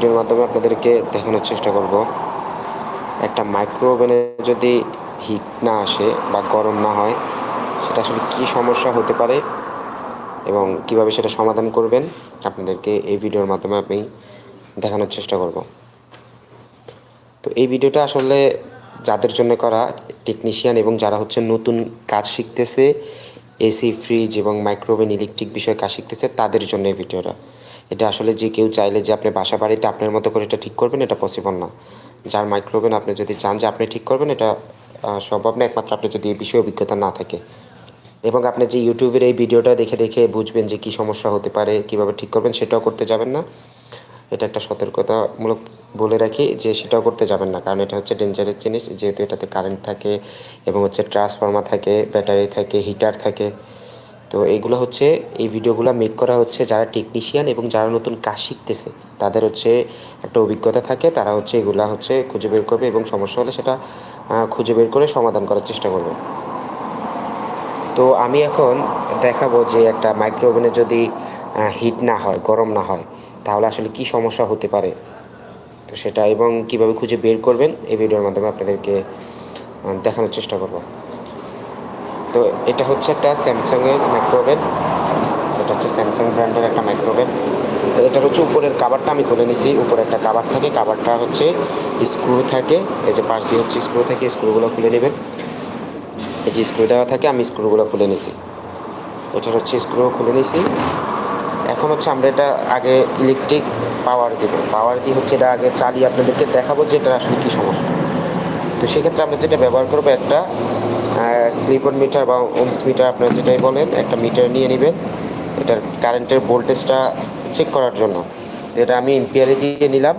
ভিডিওর মাধ্যমে আপনাদেরকে দেখানোর চেষ্টা করব। একটা মাইক্রো ওভেনে যদি হিট না আসে বা গরম না হয়, সেটা আসলে কী সমস্যা হতে পারে এবং কীভাবে সেটা সমাধান করবেন, আপনাদেরকে এই ভিডিওর মাধ্যমে আমি দেখানোর চেষ্টা করব। তো এই ভিডিওটা আসলে যাদের জন্য করা টেকনিশিয়ান এবং যারা হচ্ছে নতুন কাজ শিখতেছে এসি ফ্রিজ এবং মাইক্রোওভেন ইলেকট্রিক বিষয়ে কাজ শিখতেছে, তাদের জন্য এই ভিডিওটা। এটা আসলে যে কেউ চাইলে যে আপনি বাসা বাড়িতে আপনার মতো করে এটা ঠিক করবেন, এটা পসিবল না। যার মাইক্রোওভেন আপনি যদি চান যে আপনি ঠিক করবেন, এটা সম্ভব না, একমাত্র আপনি যদি এই বিষয়ে অভিজ্ঞতা না থাকে। এবং আপনি যে ইউটিউবের এই ভিডিওটা দেখে দেখে বুঝবেন যে কী সমস্যা হতে পারে, কীভাবে ঠিক করবেন, সেটাও করতে যাবেন না। এটা একটা সতর্কতামূলক বলে রাখি যে সেটাও করতে যাবেন না, কারণ এটা হচ্ছে ডেঞ্জারাস জিনিস। যেহেতু এটাতে কারেন্ট থাকে এবং হচ্ছে ট্রান্সফর্মার থাকে ব্যাটারি থাকে হিটার থাকে তো এইগুলো হচ্ছে, এই ভিডিওগুলো মেক করা হচ্ছে যারা টেকনিশিয়ান এবং যারা নতুন কাজ শিখতেছে। তাদের হচ্ছে একটা অভিজ্ঞতা থাকে, তারা হচ্ছে এগুলা হচ্ছে খুঁজে বের করবে এবং সমস্যা হলে সেটা খুঁজে বের করে সমাধান করার চেষ্টা করবে। তো আমি এখন দেখাবো যে একটা মাইক্রো ওভেনে যদি হিট না হয়, গরম না হয়, তাহলে আসলে কি সমস্যা হতে পারে? তো সেটা এবং কীভাবে খুঁজে বের করবেন, এই ভিডিওর মাধ্যমে আপনাদেরকে দেখানোর চেষ্টা করব। তো এটা হচ্ছে একটা স্যামসাংয়ের মাইক্রোওভেন এটা হচ্ছে স্যামসাং ব্র্যান্ডের একটা মাইক্রোওভেন তো এটার হচ্ছে উপরের কাবারটা আমি খুলে নিছি। উপরে একটা কাবার থাকে কাবারটা হচ্ছে স্ক্রু থাকে। এই যে পাশ দিয়ে হচ্ছে স্ক্রু থাকে স্ক্রুগুলো খুলে নেবেন। এই যে স্ক্রু দেওয়া থাকে, আমি স্ক্রুগুলো খুলে নিছি। এটার হচ্ছে স্ক্রু খুলে নিছি। এখন হচ্ছে আমরা এটা আগে ইলেকট্রিক পাওয়ার দেবো। পাওয়ার দিয়ে হচ্ছে এটা আগে চালিয়ে আপনাদেরকে দেখাবো যে এটা আসলে কী সমস্যা। তো সেক্ষেত্রে আমরা যেটা ব্যবহার করব একটা ক্লিপন মিটার বা ওমস মিটার আপনারা যেটাই বলেন, একটা মিটার নিয়ে নেবেন। এটার কারেন্টের ভোল্টেজটা চেক করার জন্য। এটা আমি এম্পিয়ারে দিয়ে নিলাম।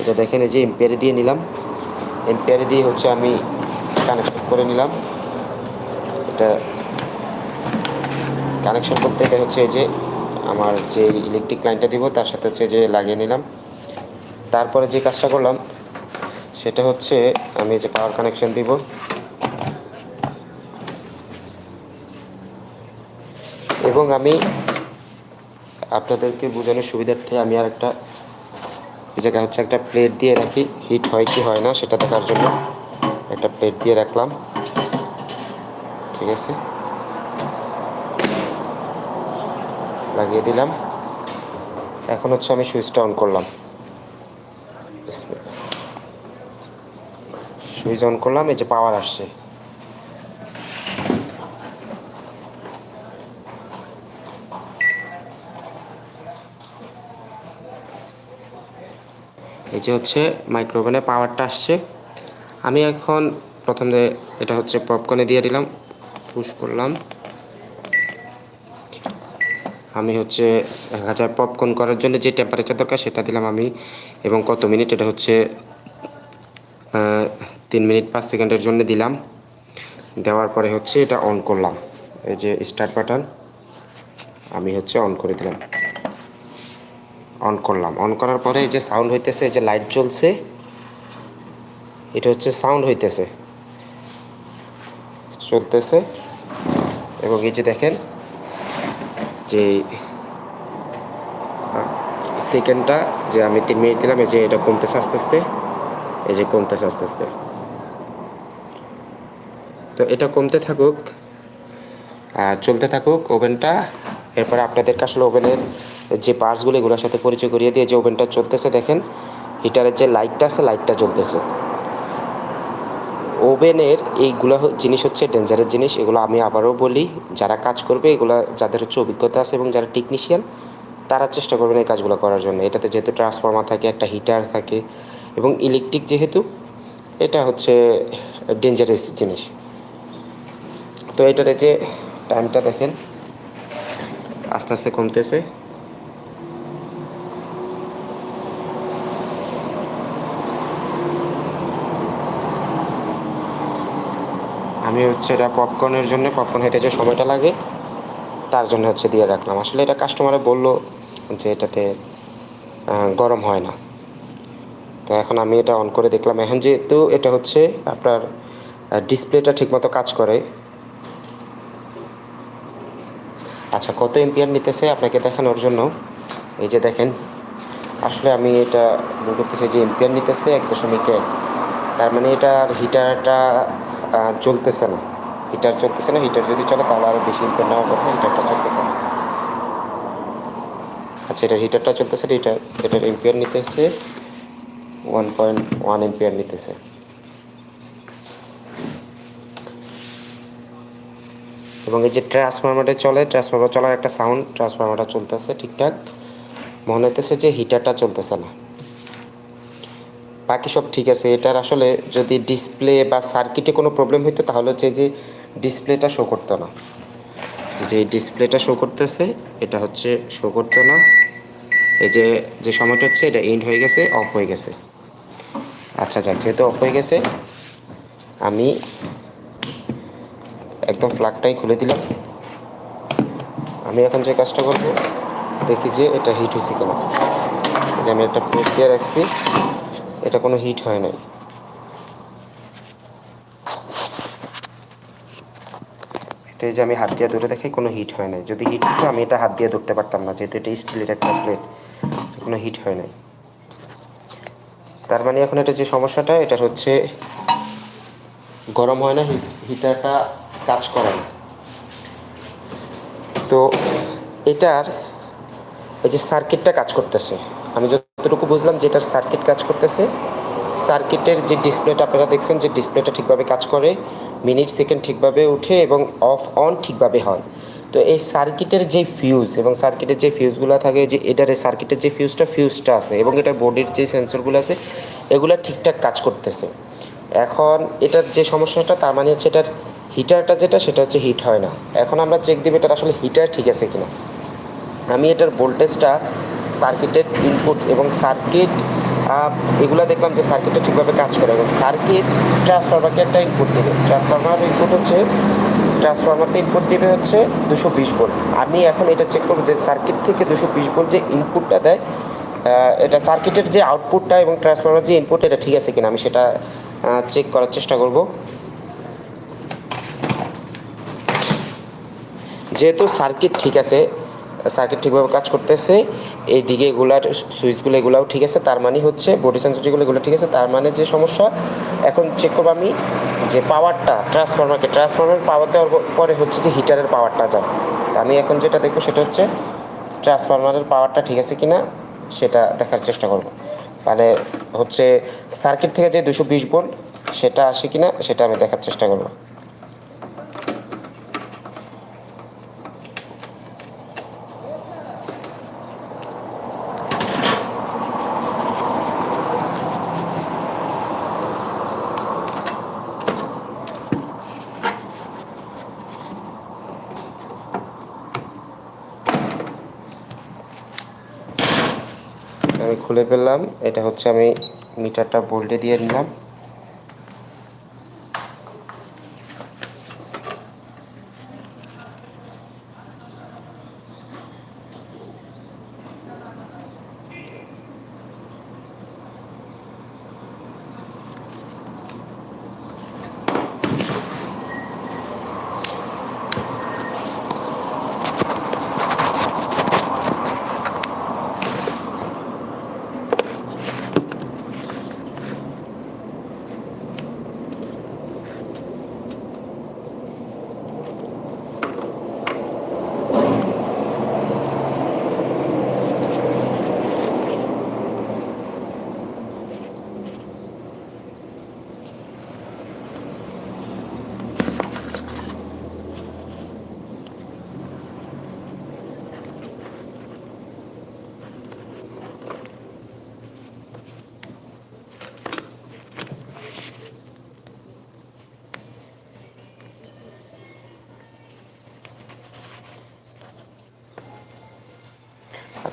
এটা দেখেন, এই যে এম্পিয়ারে দিয়ে নিলাম। এম্পিয়ারে দিয়ে হচ্ছে আমি কানেকশন করে নিলাম। এটা কানেকশন করতে এটা হচ্ছে এই যে আমার যে ইলেকট্রিক লাইনটা দিব, তার সাথে হচ্ছে যে লাগিয়ে নিলাম। তারপরে যে কাজটা করলাম, সেটা হচ্ছে আমি যে পাওয়ার কানেকশন দিব এবং আমি আপনাদেরকে বোঝানোর সুবিধার্থে আমি আর একটা জায়গায় হচ্ছে একটা প্লেট দিয়ে রাখি। হিট হয় কি হয় না, সেটা দেখার জন্য একটা প্লেট দিয়ে রাখলাম। ঠিক আছে? লাগিয়ে দিলাম। এখন হচ্ছে আমি সুইচটা অন করলাম। সুইচ অন করলাম, এই যে পাওয়ার আসছে। এই যে হচ্ছে মাইক্রোওভেনে পাওয়ারটা আসছে। আমি এখন প্রথমে এটা হচ্ছে পপকর্নে দিয়ে দিলাম পুশ করলাম। আমি হচ্ছে এক হাজার পপকর্ন করার জন্য যে টেম্পারেচার দরকার সেটা দিলাম আমি, এবং কত মিনিট এটা হচ্ছে তিন মিনিট পাঁচ সেকেন্ডের জন্য দিলাম। দেওয়ার পরে হচ্ছে এটা অন করলাম। এই যে স্টার্ট বাটন আমি হচ্ছে অন করে দিলাম। অন করলাম। অন করার পরে যে সাউন্ড হইতেছে যে লাইট জ্বলছে, এটা হচ্ছে সাউন্ড হইতেছে। চলতেছে। এবং এই যে দেখেন, যে সেকেন্ডটা যে আমি তিন মিনিট দিলাম, এই যে এটা কমতেছে আস্তে আস্তে, এই যে কমতেছে আস্তে আস্তে। তো এটা কমতে থাকুক চলতে থাকুক ওভেনটা। এরপরে আপনাদেরকে আসলে ওভেনের যে পার্টসগুলো এগুলোর সাথে পরিচয় করিয়ে দিয়ে যে ওভেনটা চলতেছে, দেখেন, হিটারের যে লাইটটা আছে, লাইটটা জ্বলতেছে। ওভেনের এইগুলো জিনিস হচ্ছে ডেঞ্জারের জিনিস, এগুলো আমি আবারও বলি, যারা কাজ করবে, এগুলো যাদের হচ্ছে অভিজ্ঞতা আছে এবং যারা টেকনিশিয়ান তারা চেষ্টা করবেন এই কাজগুলো করার জন্য। এটাতে যেহেতু ট্রান্সফর্মার থাকে, একটা হিটার থাকে, এবং ইলেকট্রিক যেহেতু, এটা হচ্ছে ডেঞ্জারাস জিনিস। তো এটার যে টাইমটা দেখেন, আস্তে আস্তে কমতেছে। আমি হচ্ছে এটা পপকর্নের জন্য পপকর্ন হেঁটে যে সময়টা লাগে, তার জন্য হচ্ছে দিয়ে রাখলাম। আসলে এটা কাস্টমারে বলল যে এটাতে গরম হয় না। তো এখন আমি এটা অন করে দেখলাম। এখন যেহেতু এটা হচ্ছে আপনার ডিসপ্লেটা ঠিকমতো কাজ করে। আচ্ছা কত এম্পিয়ার নিতেছে আপনাকে দেখানোর জন্য? এই যে দেখেন, আসলে আমি এটা করতেছি যে এম্পিয়ার নিতেছে এক দশমিক এক। তার মানে এটার হিটারটা চলতেছে না। হিটার চলতেছে না, হিটার যদি চলে তাহলে আরও বেশি এম্পিয়ার নেওয়ার কথা, হিটারটা চলতেছে না। আচ্ছা এটার হিটারটা চলতেছে, এটা, এটার এম্পিয়ার নিতেছে ওয়ান পয়েন্ট ওয়ান এম্পিয়ার নিতেছে। এবং এই যে ট্রান্সফরমারটা চলে ট্রান্সফরমার চলার একটা সাউন্ড ট্রান্সফরমারটা চলতেছে ঠিকঠাক। মনে হইতেছে যে হিটারটা চলতেছে না। বাকি সব ঠিক আছে। এটার আসলে যদি ডিসপ্লে বা সার্কিটে কোনো প্রবলেম হইতো, তাহলে হচ্ছে যে ডিসপ্লেটা শো করতো না। যে ডিসপ্লেটা শো করতেছে, এটা হচ্ছে শো করতো না। এই যে যে সময়টা হচ্ছে, এটা এন্ড হয়ে গেছে অফ হয়ে গেছে। আচ্ছা যাক, যেহেতু অফ হয়ে গেছে, আমি একদম ফ্ল্যাগটাই খুলে দিলাম। আমি এখন যে কাজটা করব, দেখি যে এটা হিট হয়েছে কিনা। যে আমি একটা প্রক্রিয়া রাখছি। এটা কোনো হিট হয় নাই। এটা যে আমি হাত দিয়ে ধরে দেখি কোনো হিট হয় নাই। যদি হিট হতো, আমি এটা হাত দিয়ে ধরতে পারতাম না, যেহেতু এটা স্টিলের একটা প্লেট কোনো হিট হয় নাই। তার মানে এখন এটা যে সমস্যাটা এটা হচ্ছে গরম হয় না হিটারটা কাজ করে না। তো এটার এই যে সার্কিটটা কাজ করতেছে, আমি যতটুকু বুঝলাম যে এটার সার্কিট কাজ করতেছে। সার্কিটের যে ডিসপ্লেটা আপনারা দেখছেন, যে ডিসপ্লেটা ঠিকভাবে কাজ করে মিনিট সেকেন্ড ঠিকভাবে উঠে এবং অফ অন ঠিকভাবে হয়। তো এই সার্কিটের যে ফিউজ এবং সার্কিটের যে ফিউজগুলো থাকে, যে এটার এই সার্কিটের যে ফিউজটা ফিউজটা আছে এবং এটার বডির যে সেন্সরগুলো আছে, এগুলো ঠিকঠাক কাজ করতেছে। এখন এটার যে সমস্যাটা, তার মানে হচ্ছে এটার হিটারটা যেটা, সেটা হচ্ছে হিট হয় না। এখন আমরা চেক দিব এটার আসলে হিটার ঠিক আছে কিনা। আমি এটার ভোল্টেজটা সার্কিটের ইনপুট এবং সার্কিট এগুলো দেখলাম যে সার্কিটটা ঠিকভাবে কাজ করে। এবং সার্কিট ট্রান্সফরমারকে একটা ইনপুট দেবে। ট্রান্সফরমার ইনপুট হচ্ছে ট্রান্সফরমারতে ইনপুট দেবে হচ্ছে দুশো বিশ ভোল্ট আমি এখন এটা চেক করব যে সার্কিট থেকে দুশো বিশ ভোল্ট যে ইনপুটটা দেয় এটা সার্কিটের যে আউটপুটটা এবং ট্রান্সফরমার যে ইনপুট এটা ঠিক আছে কিনা আমি সেটা চেক করার চেষ্টা করব। যেহেতু সার্কিট ঠিক আছে সার্কিট ঠিকভাবে কাজ করতেছে এই দিকে এগুলার সুইচগুলো, এগুলাও ঠিক আছে, তার মানে হচ্ছে বডি সেন্সরগুলো এগুলো ঠিক আছে, তার মানে যে সমস্যা, এখন চেক করব আমি যে পাওয়ারটা ট্রান্সফর্মারকে ট্রান্সফরমার পাওয়ার দেওয়ার পরে হচ্ছে যে হিটারের পাওয়ারটা যায়। তা আমি এখন যেটা দেখব সেটা হচ্ছে ট্রান্সফরমারের পাওয়ারটা ঠিক আছে কিনা, সেটা দেখার চেষ্টা করব। তাহলে হচ্ছে সার্কিট থেকে যে দুশো বিশ ভোল্ট সেটা আসে কিনা, সেটা আমি দেখার চেষ্টা করব। আমি খুলে ফেললাম। এটা হচ্ছে আমি মিটারটা বোল্টে দিয়ে নিলাম।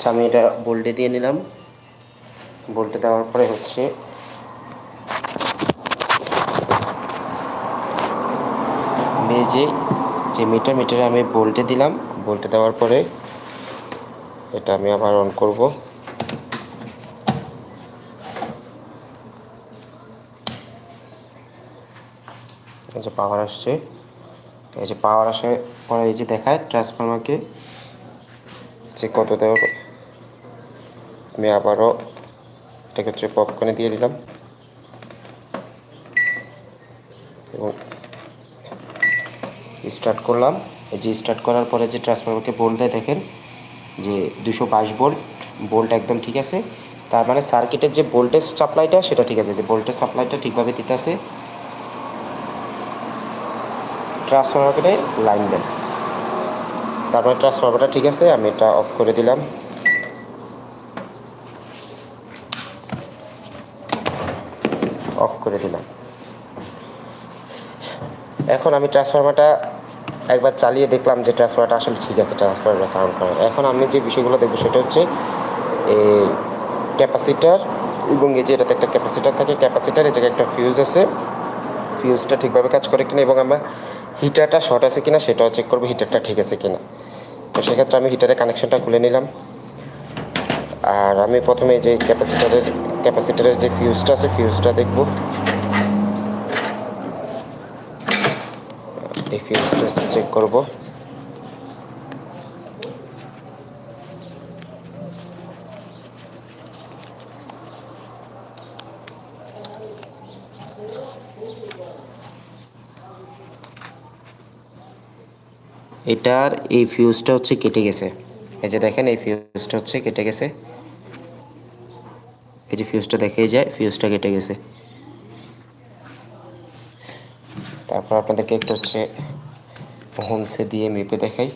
আচ্ছা আমি এটা বোল্টে দিয়ে নিলাম। বোল্টে দেওয়ার পরে হচ্ছে যে যে মিটার মিটারে আমি বোল্টে দিলাম। বোল্টে দেওয়ার পরে এটা আমি আবার অন করব। এই যে পাওয়ার আসছে। এই যে পাওয়ার আসার পরে এই যে দেখায় ট্রান্সফরমারকে যে কত দেওয়া আমি আবারও এটাকে হচ্ছে পপকর্নে দিয়ে দিলাম। এবং স্টার্ট করলাম। এই যে স্টার্ট করার পরে যে ট্রান্সফরমারকে বোল্ট দেয়, দেখেন যে দুশো বাইশ বোল্ট বোল্ট একদম ঠিক আছে। তার মানে সার্কিটের যে ভোল্টেজ সাপ্লাইটা সেটা ঠিক আছে। যে ভোল্টেজ সাপ্লাইটা ঠিকভাবে দিতে আছে ট্রান্সফরমারকে লাইন দেয়। তারপরে ট্রান্সফরমারটা ঠিক আছে, আমি এটা অফ করে দিলাম। অফ করে দিলাম। এখন আমি ট্রান্সফরমারটা একবার চালিয়ে দেখলাম যে ট্রান্সফরমারটা আসলে ঠিক আছে, ট্রান্সফরমারটা সাউন্ড করে এখন আমি যে বিষয়গুলো দেখব সেটা হচ্ছে এই ক্যাপাসিটার এবং এই যে এটাতে একটা ক্যাপাসিটার থাকে, ক্যাপাসিটার এই জায়গায় একটা ফিউজ আছে। ফিউজটা ঠিকভাবে কাজ করে কিনা এবং আমরা হিটারটা শর্ট আছে কিনা সেটাও চেক করব হিটারটা ঠিক আছে কিনা। তো সেক্ষেত্রে আমি হিটারের কানেকশনটা খুলে নিলাম। আর আমি প্রথমে যে ক্যাপাসিটারের ক্যাপাসিটারের যে ফিউজটা আছে ফিউজটা দেখব। এই ফিউজটা চেক করব। এটার এই ফিউজটা হচ্ছে কেটে গেছে। এই যে দেখেন, এই ফিউজটা হচ্ছে কেটে গেছে। যে ফিউজটা দেখে যায় ফিউজটা কেটে গেছে। তারপর আপনাদেরকে একটা হচ্ছে হোমসে দিয়ে মেপে দেখাই।